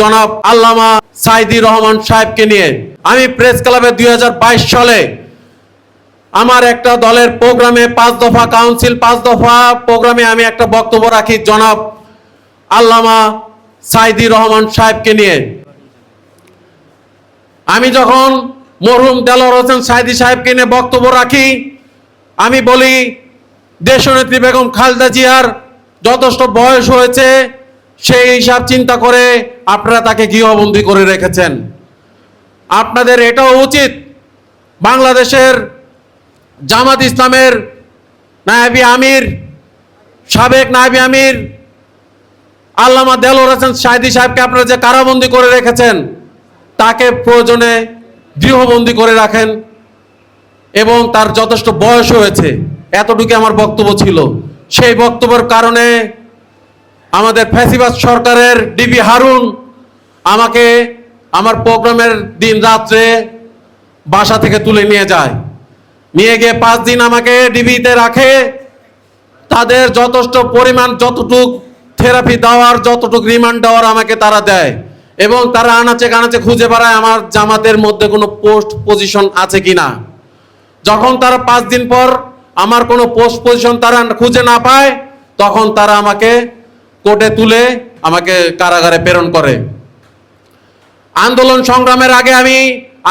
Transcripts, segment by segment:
জনাব আল্লামা সাইদি রহমান সাহেবকে নিয়ে। আমি প্রেস ক্লাবে দুই সালে আমার একটা দলের প্রোগ্রামে পাঁচ দফা কাউন্সিল, পাঁচ দফা প্রোগ্রামে আমি একটা বক্তব্য রাখি, জনাব আল্লামা সাইদি রহমান সাহেবকে নিয়ে। আমি যখন মরহুম দেলোয়ার হোসেন সাইদি সাহেবকে নিয়ে বক্তব্য রাখি, আমি বলি, দেশনেত্রী বেগম খালেদা জিয়ার যথেষ্ট বয়স হয়েছে সেই হিসাব চিন্তা করে আপনারা তাকে গৃহবন্দী করে রেখেছেন। আপনাদের এটাও উচিত বাংলাদেশের জামাত ইসলামের নায়েবি আমির, সাবেক নায়েবি আমির, আল্লামা দেলোয়ার হোসেন সাইদি সাহেবকে আপনারা যে কারাবন্দী করে রেখেছেন, তাকে প্রয়োজনে গৃহবন্দী করে রাখেন এবং তার যথেষ্ট বয়স হয়েছে। এতটুকু আমার বক্তব্য ছিল। সেই বক্তব্যের কারণে আমাদের সরকারের ডিবি হারুন আমাকে আমার প্রোগ্রামের দিন রাত্রে বাসা থেকে তুলে নিয়ে যায়। নিয়ে গিয়ে পাঁচ দিন আমাকে ডিবিতে রাখে। তাদের যথেষ্ট পরিমাণ যতটুক থেরাপি দেওয়ার, যতটুক রিমান্ড দেওয়ার আমাকে তারা দেয় এবং তারা আনাচে কানাচে খুঁজে বেড়ায় আমার জামাতের মধ্যে কোনো পোস্ট পজিশন আছে কিনা। যখন তারা পাঁচ দিন পর আমার কোনো পোস্ট পজিশন তারা খুঁজে না পায়, তখন তারা আমাকে কোর্টে তুলে আমাকে কারাগারে প্রেরণ করে। আন্দোলন সংগ্রামের আগে আমি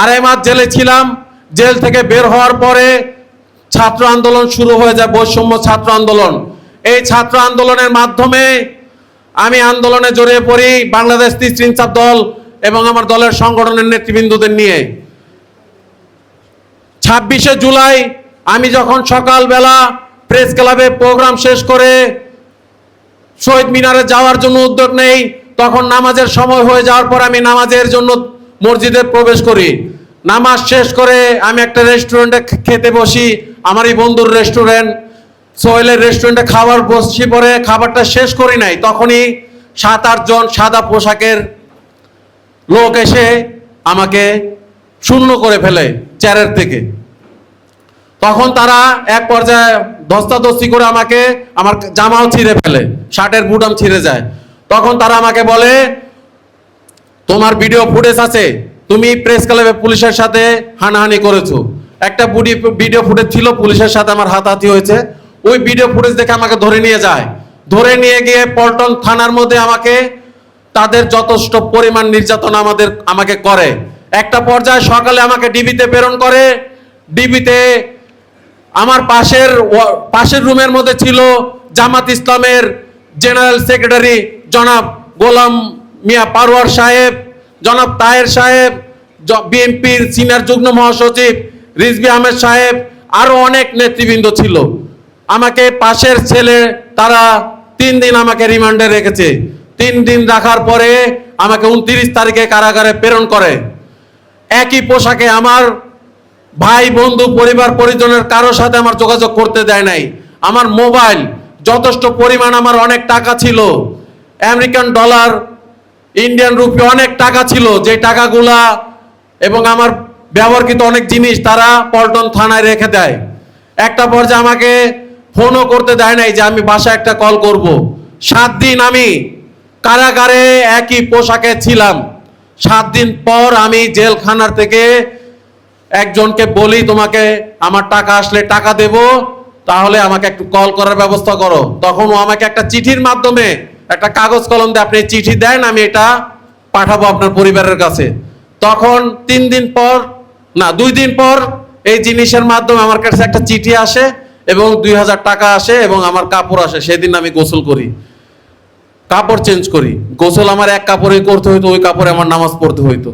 আড়াই মাস জেলে ছিলাম। জেল থেকে বের হওয়ার পরে ছাত্র আন্দোলন শুরু হয়ে যায়, বৈষম্য ছাত্র আন্দোলন। এই ছাত্র আন্দোলনের মাধ্যমে আমি আন্দোলনে জড়িয়ে পড়ি বাংলাদেশ ইনসাফ দল এবং আমার দলের সংগঠনের নেতৃবৃন্দদের নিয়ে। ছাব্বিশে জুলাই আমি যখন সকালবেলা প্রেস ক্লাবে প্রোগ্রাম শেষ করে শহীদ মিনারে যাওয়ার জন্য উদ্যোগ নেই। তখন নামাজের সময় হয়ে যাওয়ার পর আমি নামাজের জন্য মসজিদে প্রবেশ করি। নামাজ শেষ করে আমি একটা রেস্টুরেন্টে খেতে বসি। আমারই বন্ধুর রেস্টুরেন্ট সোহেলের রেস্টুরেন্টে খাবার বসছি পরে খাবারটা শেষ করি নাই। তখনই সাত আটজন সাদা পোশাকের লোক এসে আমাকে শূন্য করে ফেলে চেয়ারের থেকে। তখন তারা এক পর্যায়ে ধস্তাধস্তি করে আমাকে আমার জামাও ছিঁড়ে ফেলে, শার্টের বুটাম ছিঁড়ে যায়। তখন তারা আমাকে বলে, তোমার ভিডিও ফুটেজ আছে, তুমি প্রেস ক্লাবে পুলিশের সাথে হানাহানি করেছ। একটা বুডি ভিডিও ফুটেজ ছিল, পুলিশের সাথে আমার হাতাহাতি হয়েছে। ওই ভিডিও ফুটেজ দেখে আমাকে ধরে নিয়ে যায়। ধরে নিয়ে গিয়ে পল্টন থানার মধ্যে আমাকে, তাদের যথেষ্ট পরিমাণ নির্যাতন আমাদের, আমাকে করে। একটা পর্যায়ে সকালে আমাকে ডিবিতে প্রেরণ করে। ডিবিতে আমার পাশের পাশের রুমের মধ্যে ছিল জামাত ইসলামের জেনারেল সেক্রেটারি জনাব গোলাম মিয়া পারোয়ার সাহেব, জনাব তাহের সাহেব বিএনপির সিনিয়র যুগ্ম মহাসচিব রিজবি আহমেদ সাহেব, আরও অনেক নেতৃবৃন্দ ছিল। আমাকে পাশের ছেলে, তারা তিন দিন আমাকে রিমান্ডে রেখেছে। তিন দিন রাখার পরে আমাকে উনত্রিশ তারিখে কারাগারে প্রেরণ করে। একই পোশাকে আমার ভাই, বন্ধু, পরিবার, পরিজনের কারোর সাথে আমার যোগাযোগ করতে দেয় নাই। আমার মোবাইল, যথেষ্ট পরিমাণ আমার অনেক টাকা ছিল। আমেরিকান ডলার, ইন্ডিয়ান রুপি অনেক টাকা ছিল। যে টাকাগুলা এবং আমার ব্যবহৃত অনেক জিনিস তারা পল্টন থানায় রেখে দেয়। একটা পর্যায়ে আমাকে ফোনও করতে দেয় নাই যে আমি বাসায় একটা কল করব। সাত দিন আমি কারাগারে একই পোশাকে ছিলাম। সাত দিন পর আমি জেলখানার থেকে একজনকে বলি তোমাকে আমার টাকা আসলে টাকা দেব, তাহলে আমাকে একটু কল করার ব্যবস্থা করো। তখন ও আমাকে একটা চিঠির মাধ্যমে একটা কাগজ কলম দিয়ে আপনি চিঠি দেন, আমি এটা পাঠাবো আপনার পরিবারের কাছে। তখন তিন দিন পর, না, দুই দিন পর এই জিনিসের মাধ্যমে আমার কাছে একটা চিঠি আসে এবং দুই হাজার টাকা আসে এবং আমার কাপড় আসে। সেদিন আমি গোসল করি। কাপড় চেঞ্জ করি। গোসল আমার এক কাপড়ে করতে হইতো, ওই কাপড়ে আমার নামাজ পড়তে হইতো।